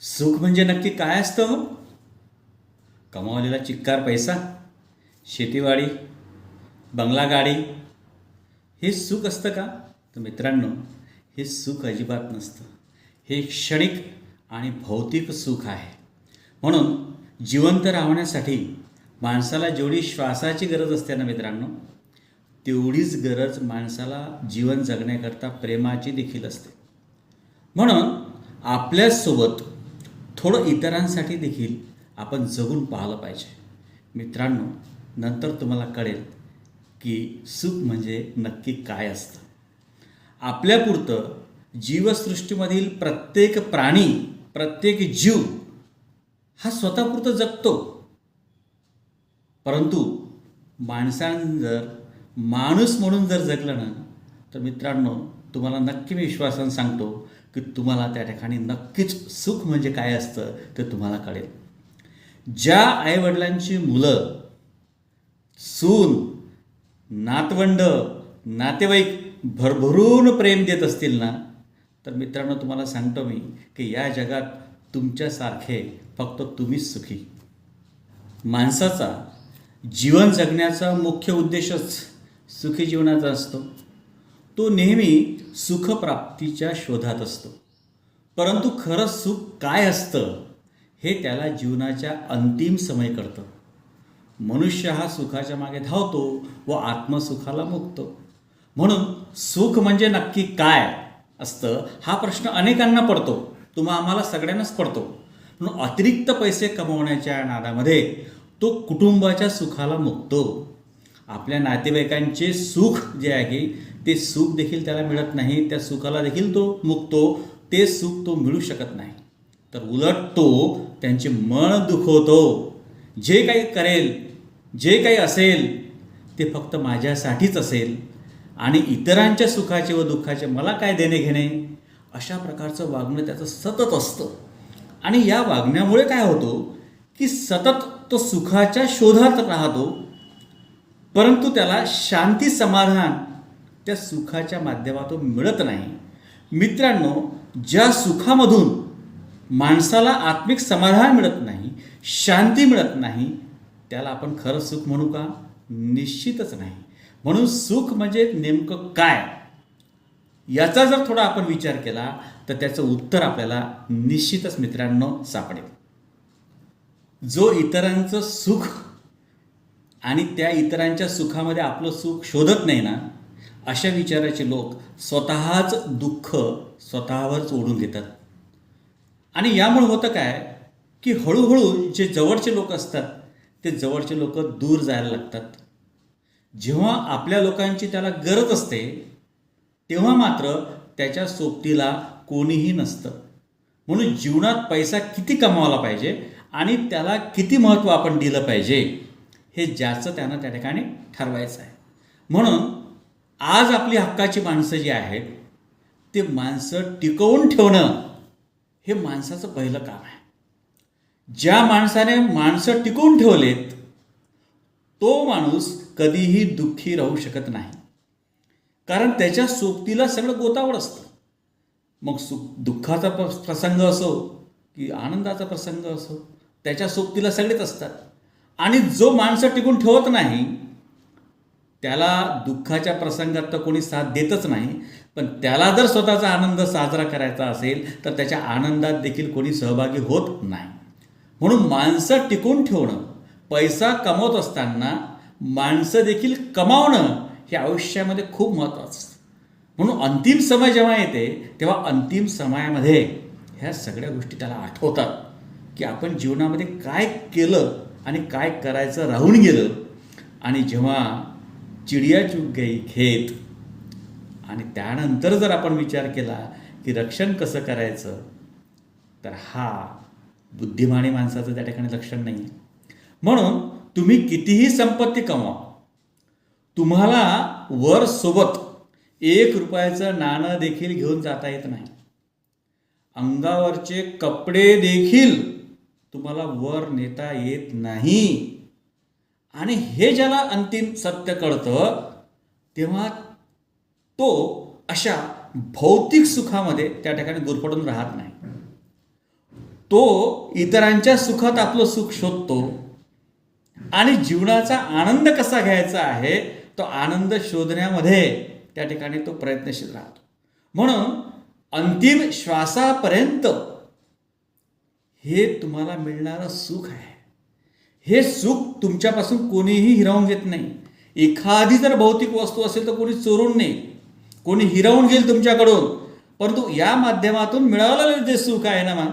सुख म्हणजे नक्की काय असतं? कमावलेला चिक्कार पैसा शेतीवाडी बंगला गाडी हे सुख असतं का? तर मित्रांनो हे सुख अजिबात नसतं. हे क्षणिक आणि भौतिक सुख आहे. म्हणून जिवंत राहण्यासाठी माणसाला जेवढी श्वासाची गरज असते ना मित्रांनो तेवढीच गरज माणसाला जीवन जगण्याकरता प्रेमाची देखील असते. म्हणून आपल्यासोबत थोडं इतरांसाठी देखील आपण जगून पाहिलं पाहिजे. मित्रांनो नंतर तुम्हाला कळेल की सुख म्हणजे नक्की काय असतं. आपल्यापुरतं जीवसृष्टीमधील प्रत्येक प्राणी प्रत्येक जीव हा स्वतःपुरतं जगतो. परंतु माणसानं जर माणूस म्हणून जर जगलं ना तर मित्रांनो तुम्हाला नक्की मी विश्वासानं सांगतो की तुम्हाला त्या ठिकाणी नक्कीच सुख म्हणजे काय असतं ते तुम्हाला कळेल. ज्या आईवडिलांची मुलं सून नातवंड नातेवाईक भरभरून प्रेम देत असतील ना तर मित्रांनो तुम्हाला सांगतो मी की या जगात तुमच्यासारखे फक्त तुम्हीच सुखी. माणसाचा जीवन जगण्याचा मुख्य उद्देशच सुखी जीवनाचा असतो. तो नेहमी सुखप्राप्तीच्या शोधात असतो. परंतु खरं सुख काय असतं हे त्याला जीवनाच्या अंतिम समय करतं मनुष्य हा सुखाच्या मागे धावतो व आत्मसुखाला मुकतो म्हणून सुख म्हणजे नक्की काय असतं हा प्रश्न अनेकांना पडतो. तुम्हा आम्हाला सगळ्यांनाच पडतो. म्हणून अतिरिक्त पैसे कमवण्याच्या नादामध्ये तो कुटुंबाच्या सुखाला मुकतो आपल्या नातेवाईकांचे सुख जे आहे ते सुख देखील त्याला मिळत नाही त्या सुखाला देखील तो मुकतो ते सुख तो मिळू शकत नाही. तर उलट तो त्यांचे मन दुखवतो. जे काही करेल जे काही असेल ते फक्त माझ्यासाठीच असेल. आणि इतरांच्या सुखाचे व दुःखाचे मला काय देणे घेणे? अशा प्रकारचं वागणं त्याचं सतत असतं. आणि या वागण्यामुळे काय होतो की सतत तो सुखाच्या शोधात राहतो. परंतु त्याला शांती समाधान त्या सुखाच्या माध्यमातून मिळत नाही. मित्रांनो ज्या सुखामधून माणसाला आत्मिक समाधान मिळत नाही शांती मिळत नाही त्याला आपण खरं सुख म्हणू का? निश्चितच नाही. म्हणून सुख म्हणजे नेमकं काय? याचा जर थोडा आपण विचार केला तर त्याचं उत्तर आपल्याला निश्चितच मित्रांनो सापडेल. जो इतरांचं सुख आणि त्या इतरांच्या सुखामध्ये आपलं सुख शोधत नाही ना अशा विचाराचे लोक स्वतःच दुःख स्वतःवरच ओढून घेतात. आणि यामुळे होतं काय की हळूहळू जे जवळचे लोक असतात ते जवळचे लोक दूर जायला लागतात. जेव्हा आपल्या लोकांची त्याला गरज असते तेव्हा मात्र त्याच्या सोबतीला कोणीही नसतं. म्हणून जीवनात पैसा किती कमावला पाहिजे आणि त्याला किती महत्त्व आपण दिलं पाहिजे? हे ज्याचं त्यांना त्या ठिकाणी ठरवायचं आहे. म्हणून आज आपली हक्काची माणसं जी आहेत ते माणसं टिकवून ठेवणं हे माणसाचं पहिलं काम आहे. ज्या माणसाने माणसं टिकवून ठेवलेत तो माणूस कधीही दुःखी राहू शकत नाही. कारण त्याच्या सोबतीला सगळं गोतावळ असतं. मग सुख दुःखाचा प प्रसंग असो की आनंदाचा प्रसंग असो त्याच्या सोबतीला सगळेच असतात. आणि जो माणसं टिकून ठेवत नाही त्याला दुःखाच्या प्रसंगात तर कोणी साथ देतच नाही पण त्याला जर स्वतःचा आनंद साजरा करायचा असेल तर त्याच्या आनंदात देखील कोणी सहभागी होत नाही. म्हणून माणसं टिकून ठेवणं पैसा कमवत असताना माणसं देखील कमावणं हे आयुष्यामध्ये खूप महत्त्वाचं असतं. म्हणून अंतिम समय जेव्हा येते तेव्हा अंतिम समयामध्ये ह्या सगळ्या गोष्टी त्याला आठवतात की आपण जीवनामध्ये काय केलं आणि काय करायचं राहून गेलं आणि जेव्हा चिडिया चूक गई खेत आणि त्यानंतर जर आपण विचार केला की रक्षण कसं करायचं तर हा बुद्धिमानी माणसाचं त्या ठिकाणी लक्षण नाही आहे म्हणून तुम्ही कितीही संपत्ती कमवा तुम्हाला वर सोबत एक रुपयाचं नाणं देखील घेऊन जाता येत नाही. अंगावरचे कपडे देखील तुम्हाला वर नेता येत नाही. आणि हे ज्याला अंतिम सत्य कळतं तेव्हा तो अशा भौतिक सुखामध्ये त्या ठिकाणी गुरफडून राहत नाही. तो इतरांच्या सुखात आपलं सुख शोधतो आणि जीवनाचा आनंद कसा घ्यायचा आहे तो आनंद शोधण्यामध्ये त्या ठिकाणी तो प्रयत्नशील राहतो. म्हणून अंतिम श्वासापर्यंत हे तुम्हाला मिळणारं सुख आहे. हे सुख तुमच्यापासून कोणीही हिरावून घेत नाही. एखादी जर भौतिक वस्तू असेल तर कोणी चोरून नाही कोणी हिरावून घेईल तुमच्याकडून. परंतु या माध्यमातून मिळालेलं जे सुख आहे ना मा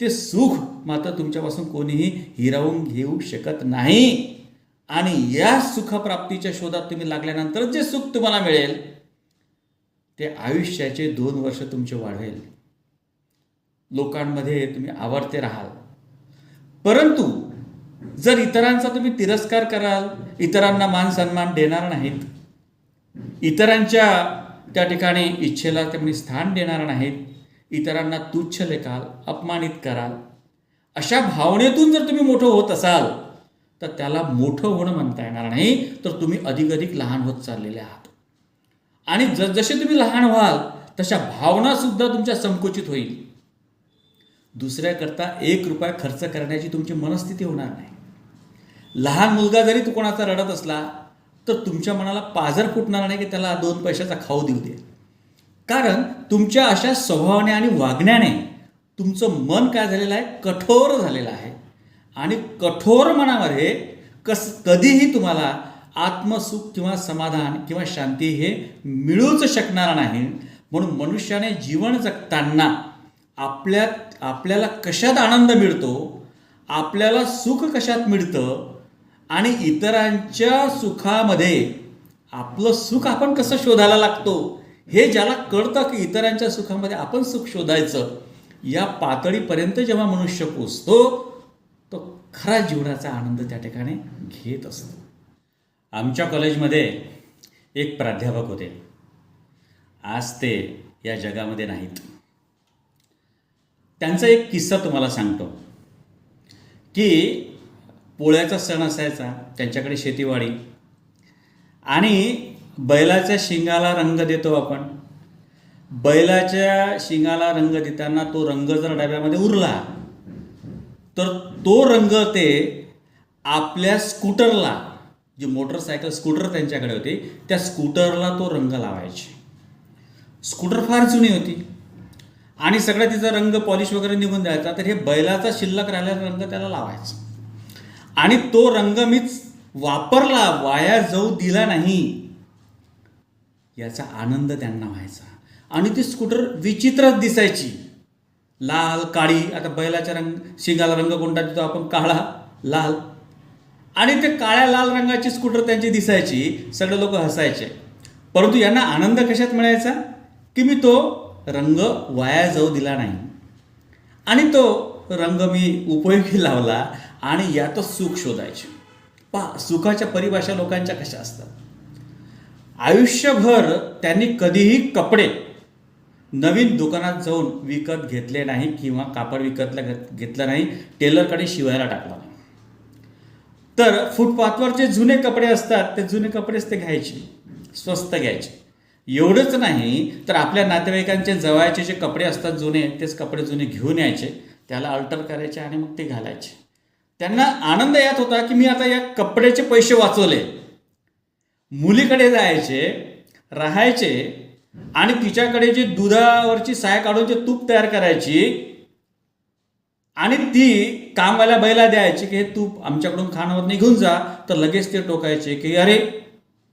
ते सुख मात्र तुमच्यापासून कोणीही हिरावून घेऊ शकत नाही. आणि या सुखप्राप्तीच्या शोधात तुम्ही लागल्यानंतर जे सुख तुम्हाला मिळेल ते आयुष्याचे दोन वर्ष तुमचे वाढवेल. लोकांमध्ये तुम्ही आवडते राहाल. परंतु जर इतरांचा तुम्ही तिरस्कार कराल इतरांना मान सन्मान देणार नाहीत इतरांच्या त्या ठिकाणी इच्छेला तुम्ही स्थान देणार नाहीत इतरांना तुच्छ लेखाल अपमानित कराल अशा भावनेतून जर तुम्ही मोठं होत असाल तर त्याला मोठं होणं म्हणता येणार नाही तर तुम्ही अधिकाधिक लहान होत चाललेले आहात. आणि जसजसे तुम्ही लहान व्हाल तशा भावनासुद्धा तुमच्या संकुचित होईल. दुसऱ्याकरता एक रुपया खर्च करण्याची तुमची मनस्थिती होणार नाही. लहान मुलगा जरी तू कोणाचा रडत असला तर तुमच्या मनाला पाजर फुटणार नाही की त्याला दोन पैशाचा खाऊ देऊ दे. कारण तुमच्या अशा स्वभावाने आणि वागण्याने तुमचं मन काय झालेलं आहे? कठोर झालेलं आहे. आणि कठोर मनामध्ये कस कधीही तुम्हाला आत्मसुख किंवा समाधान किंवा शांती हे मिळूच शकणार नाही. म्हणून मनुष्याने जीवन जगताना आपल्या आपल्याला कशात आनंद मिळतो आपल्याला सुख कशात मिळतं आणि इतरांच्या सुखामध्ये आपलं सुख आपण कसं शोधायला लागतो हे ज्याला कळतं की इतरांच्या सुखामध्ये आपण सुख शोधायचं या पातळीपर्यंत जेव्हा मनुष्य पोचतो तो खरा जीवनाचा आनंद त्या ठिकाणी घेत असतो. आमच्या कॉलेजमध्ये एक प्राध्यापक होते. आज ते या जगामध्ये नाहीत. त्यांचा एक किस्सा तुम्हाला सांगतो. की पोळ्याचा सण असायचा त्यांच्याकडे शेतीवाडी. आणि बैलाच्या शिंगाला रंग देतो आपण. बैलाच्या शिंगाला रंग देताना तो रंग जर डब्यामध्ये उरला तर तो रंग ते आपल्या स्कूटरला जी मोटरसायकल स्कूटर त्यांच्याकडे होती त्या स्कूटरला तो रंग लावायचे. स्कूटर फार जुनी होती. आणि सगळं तिचा रंग पॉलिश वगैरे निघून द्यायचा तर हे बैलाचा शिल्लक राहिलेला रंग त्याला लावायचा. आणि तो रंग मीच वापरला वाया जाऊ दिला नाही. याचा आनंद त्यांना व्हायचा. आणि ती स्कूटर विचित्रच दिसायची. लाल काळी आता बैलाच्या रंग शिंगाला रंग कोणता देतो आपण? काळा लाल. आणि ते काळ्या लाल रंगाची स्कूटर त्यांची दिसायची. सगळे लोक हसायचे. परंतु यांना आनंद कशात मिळायचा? की मी तो रंग वाया जाऊ दिला नाही. आणि तो रंग मी उपयोगी लावला आणि यातच सुख शोधायचे. पहा सुखाच्या परिभाषा लोकांच्या कशा असतात. आयुष्यभर त्यांनी कधीही कपडे नवीन दुकानात जाऊन विकत घेतले नाही किंवा कापड विकतला घेतलं नाही टेलरकडे शिवायला टाकला नाही. तर फुटपाथवर जे जुने कपडे असतात ते जुने कपडेच ते घ्यायचे स्वस्त घ्यायचे. एवढंच नाही तर आपल्या नातेवाईकांचे जवळचे जे कपडे असतात जुने तेच कपडे जुने घेऊन यायचे त्याला अल्टर करायचे आणि मग ते घालायचे. त्यांना आनंद यात होता की मी आता या कपड्याचे पैसे वाचवले. मुलीकडे जायचे राहायचे आणि तिच्याकडे जे दुधावरची साय काढून जे तूप तयार करायची आणि ती कामवाल्या बैला द्यायची की हे तूप आमच्याकडून खाणं नाही घेऊन जा. तर लगेच ते टोकायचे की अरे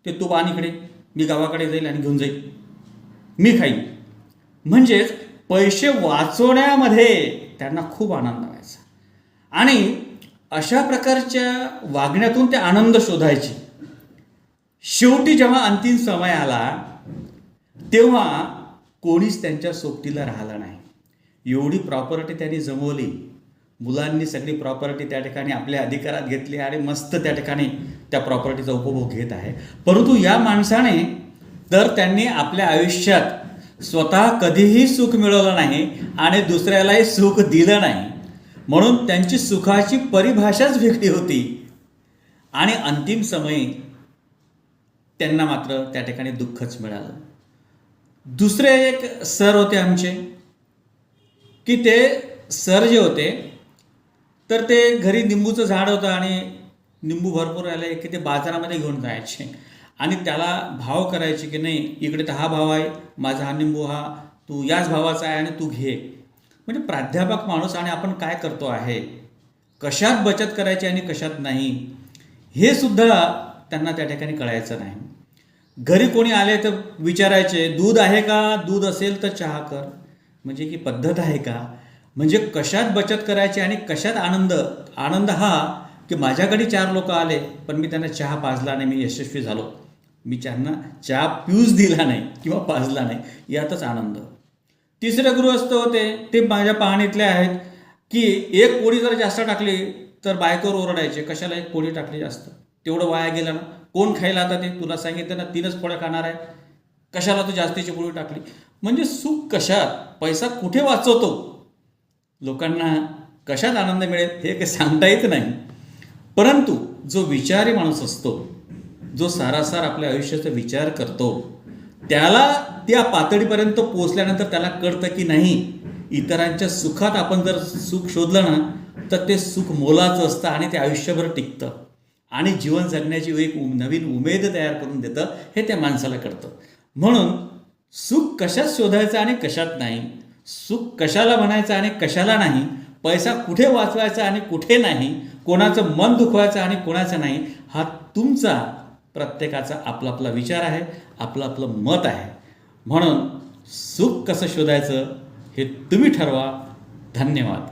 ते तूप आणि इकडे. मी गावाकडे जाईल आणि घेऊन जाईल. मी खाईन. म्हणजेच पैसे वाचवण्यामध्ये त्यांना खूप आनंद व्हायचा. आणि अशा प्रकारच्या वागण्यातून ते आनंद शोधायचे. शेवटी जेव्हा अंतिम समय आला तेव्हा कोणीच त्यांच्या सोबतीला राहिलं नाही. एवढी प्रॉपर्टी त्यांनी जमवली. मुलांनी सगळी प्रॉपर्टी त्या ठिकाणी आपल्या अधिकारात घेतली आणि मस्त त्या ठिकाणी त्या प्रॉपर्टीचा उपभोग घेत आहे. परंतु या माणसाने तर त्यांनी आपल्या आयुष्यात स्वतः कधीही सुख मिळवलं नाही आणि दुसऱ्यालाही सुख दिलं नाही. म्हणून त्यांची सुखाची परिभाषाच वेगळी होती. आणि अंतिम समयी त्यांना मात्र त्या ठिकाणी दुःखच मिळालं. दुसरे एक सर होते आमचे की ते सर जे होते तर ते घरी निंबूचं झाड होतं आणि निंबू भरपूर आले की ते बाजारामध्ये घेऊन जायचे. आणि त्याला भाव करायचे की नाही इकडे तर हा भाव आहे माझा हा निंबू हा तू याच भावाचा आहे आणि तू घे. म्हणजे प्राध्यापक माणूस आणि आपण काय करतो आहे? कशात बचत करायची आणि कशात नाही? हे सुद्धा त्यांना त्या ठिकाणी कळायचं नाही. घरी कोणी आले तर विचारायचे दूध आहे का? दूध असेल तर चहा कर. म्हणजे की पद्धत आहे का? म्हणजे कशात बचत करायची आणि कशात आनंद? आनंद हा की माझ्याकडे चार लोक आले पण मी त्यांना चहा पाजला नाही मी यशस्वी झालो. मी त्यांना चहा पिऊच दिला नाही किंवा पाजला नाही यातच आनंद. तिसरे गृहस्थ होते ते माझ्या पाहणीतले आहेत की एक पोळी जर जास्त टाकली तर बायकोवर ओरडायचे कशाला एक पोळी टाकली जास्त? तेवढं वाया गेलं ना. कोण खायला आता ते? तुला सांगितलं ना तीनच पोळ्या खाणार आहे. कशाला तू जास्तीची पोळी टाकली? म्हणजे सुख कशात? पैसा कुठे वाचवतो? लोकांना कशात आनंद मिळेल हे काही सांगता येत नाही. परंतु जो विचारी माणूस असतो जो सारासार आपल्या आयुष्याचा विचार करतो त्याला त्या पातळीपर्यंत पोहोचल्यानंतर त्याला कळतं की नाही इतरांच्या सुखात आपण जर सुख शोधलं ना तर ते सुख मोलाचं असतं आणि ते आयुष्यभर टिकतं. आणि जीवन जगण्याची एक नवीन उमेद तयार करून देतं हे त्या माणसाला कळतं. म्हणून सुख कशात शोधायचं आणि कशात नाही सुख कशाला म्हणायचं आणि कशाला नाही पैसा कुठे वाचवायचा आणि कुठे नाही कोणाचं मन दुखवायचं आणि कोणाचं नाही हा तुमचा प्रत्येकाचा आपला आपला विचार आहे आपलं आपलं मत आहे. म्हणून सुख कसं शोधायचं हे तुम्ही ठरवा. धन्यवाद.